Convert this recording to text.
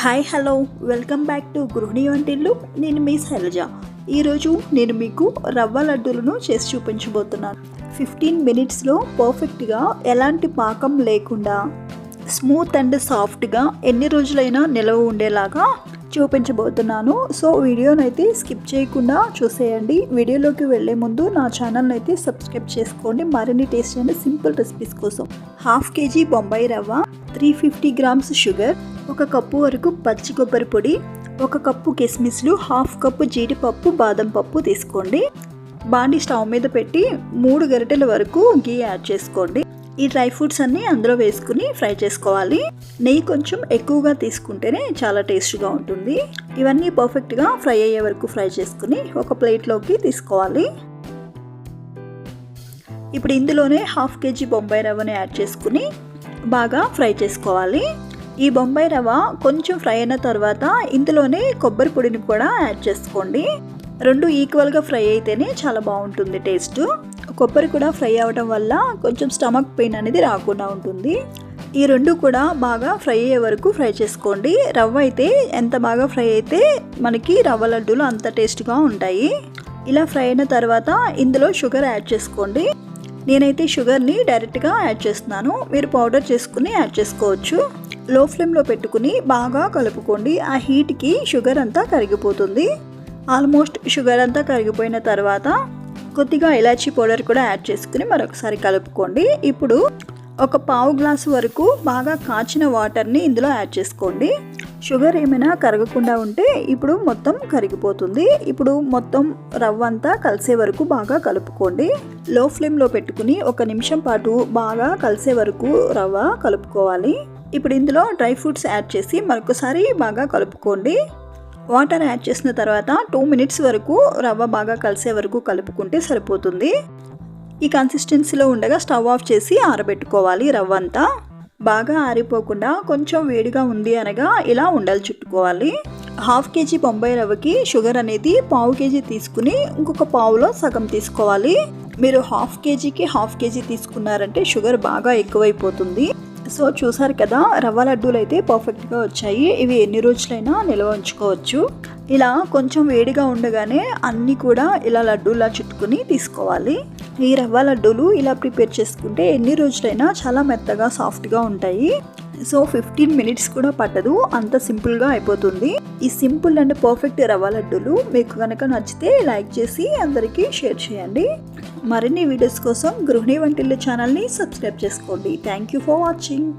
Hi hello welcome back to Gruhini Vantillu నేను మీ శైలజ. ఈరోజు నేను మీకు రవ్వ లడ్డూలను చేసి చూపించబోతున్నాను. ఫిఫ్టీన్ మినిట్స్లో పర్ఫెక్ట్గా ఎలాంటి పాకం లేకుండా స్మూత్ అండ్ సాఫ్ట్గా ఎన్ని రోజులైనా నిలవ ఉండేలాగా చూపించబోతున్నాను. సో వీడియోని అయితే స్కిప్ చేయకుండా చూసేయండి. వీడియోలోకి వెళ్ళే ముందు నా ఛానల్ని అయితే సబ్స్క్రైబ్ చేసుకోండి. మరిన్ని టేస్ట్ అయిన సింపుల్ రెసిపీస్ కోసం half kg Bombay rava three fifty grams sugar ఒక కప్పు వరకు పచ్చి కొబ్బరి పొడి ఒక కప్పు కిస్మిస్లు హాఫ్ కప్పు జీడిపప్పు బాదం పప్పు తీసుకోండి. బాండి స్టవ్ మీద పెట్టి మూడు గరిటెల వరకు గీ యాడ్ చేసుకోండి. ఈ డ్రై ఫ్రూట్స్ అన్నీ అందులో వేసుకుని ఫ్రై చేసుకోవాలి. నెయ్యి కొంచెం ఎక్కువగా తీసుకుంటేనే చాలా టేస్ట్గా ఉంటుంది. ఇవన్నీ పర్ఫెక్ట్గా ఫ్రై అయ్యే వరకు ఫ్రై చేసుకుని ఒక ప్లేట్లోకి తీసుకోవాలి. ఇప్పుడు ఇందులోనే హాఫ్ కేజీ బొంబాయి రవ్వని యాడ్ చేసుకుని బాగా ఫ్రై చేసుకోవాలి. ఈ బొంబాయి రవ్వ కొంచెం ఫ్రై అయిన తర్వాత ఇందులోనే కొబ్బరి పొడిని కూడా యాడ్ చేసుకోండి. రెండు ఈక్వల్గా ఫ్రై అయితేనే చాలా బాగుంటుంది టేస్ట్. కొబ్బరి కూడా ఫ్రై అవ్వడం వల్ల కొంచెం స్టమక్ పెయిన్ అనేది రాకుండా ఉంటుంది. ఈ రెండు కూడా బాగా ఫ్రై అయ్యే వరకు ఫ్రై చేసుకోండి. రవ్వ అయితే ఎంత బాగా ఫ్రై అయితే మనకి రవ్వ లడ్డూలు అంత టేస్ట్గా ఉంటాయి. ఇలా ఫ్రై అయిన తర్వాత ఇందులో షుగర్ యాడ్ చేసుకోండి. నేనైతే షుగర్ని డైరెక్ట్గా యాడ్ చేస్తున్నాను. మీరు పౌడర్ చేసుకుని యాడ్ చేసుకోవచ్చు. లో ఫ్లేమ్లో పెట్టుకుని బాగా కలుపుకోండి. ఆ హీట్కి షుగర్ అంతా కరిగిపోతుంది. ఆల్మోస్ట్ షుగర్ అంతా కరిగిపోయిన తర్వాత కొద్దిగా ఇలాచీ పౌడర్ కూడా యాడ్ చేసుకుని మరొకసారి కలుపుకోండి. ఇప్పుడు ఒక పావు గ్లాసు వరకు బాగా కాచిన వాటర్ని ఇందులో యాడ్ చేసుకోండి. షుగర్ ఏమైనా కరగకుండా ఉంటే ఇప్పుడు మొత్తం కరిగిపోతుంది. ఇప్పుడు మొత్తం రవ్వ అంతా కలిసే వరకు బాగా కలుపుకోండి. లో ఫ్లేమ్లో పెట్టుకుని ఒక నిమిషం పాటు బాగా కలిసే వరకు రవ్వ కలుపుకోవాలి. ఇప్పుడు ఇందులో డ్రై ఫ్రూట్స్ యాడ్ చేసి మరొకసారి బాగా కలుపుకోండి. వాటర్ యాడ్ చేసిన తర్వాత టూ మినిట్స్ వరకు రవ్వ బాగా కలిసే వరకు కలుపుకుంటే సరిపోతుంది. ఈ కన్సిస్టెన్సీలో ఉండగా స్టవ్ ఆఫ్ చేసి ఆరబెట్టుకోవాలి రవ్వ అంతా. బాగా ఆరిపోకుండా కొంచెం వేడిగా ఉంది అనగా ఇలా ఉండలు చుట్టుకోవాలి. హాఫ్ కేజీ బొంబాయి రవ్వకి షుగర్ అనేది పావు కేజీ తీసుకుని ఇంకొక పావులో సగం తీసుకోవాలి. మీరు హాఫ్ కేజీకి హాఫ్ కేజీ తీసుకున్నారంటే షుగర్ బాగా ఎక్కువైపోతుంది. సో చూసారు కదా రవ్వ లడ్డూలు అయితే పర్ఫెక్ట్గా వచ్చాయి. ఇవి ఎన్ని రోజులైనా నిల్వ ఉంచుకోవచ్చు. ఇలా కొంచెం వేడిగా ఉండగానే అన్నీ కూడా ఇలా లడ్డూలా చుట్టుకుని తీసుకోవాలి. ఈ రవ్వ లడ్డూలు ఇలా ప్రిపేర్ చేసుకుంటే ఎన్ని రోజులైనా చాలా మెత్తగా సాఫ్ట్గా ఉంటాయి. సో ఫిఫ్టీన్ మినిట్స్ కూడా పట్టదు అంత సింపుల్గా అయిపోతుంది. ఈ సింపుల్ అండ్ పర్ఫెక్ట్ రవ్వ లడ్డూలు మీకు కనుక నచ్చితే లైక్ చేసి అందరికీ షేర్ చేయండి. మరిన్ని వీడియోస్ కోసం గృహిణి వంటిల్లు ఛానల్ని సబ్స్క్రైబ్ చేసుకోండి. Thank you for watching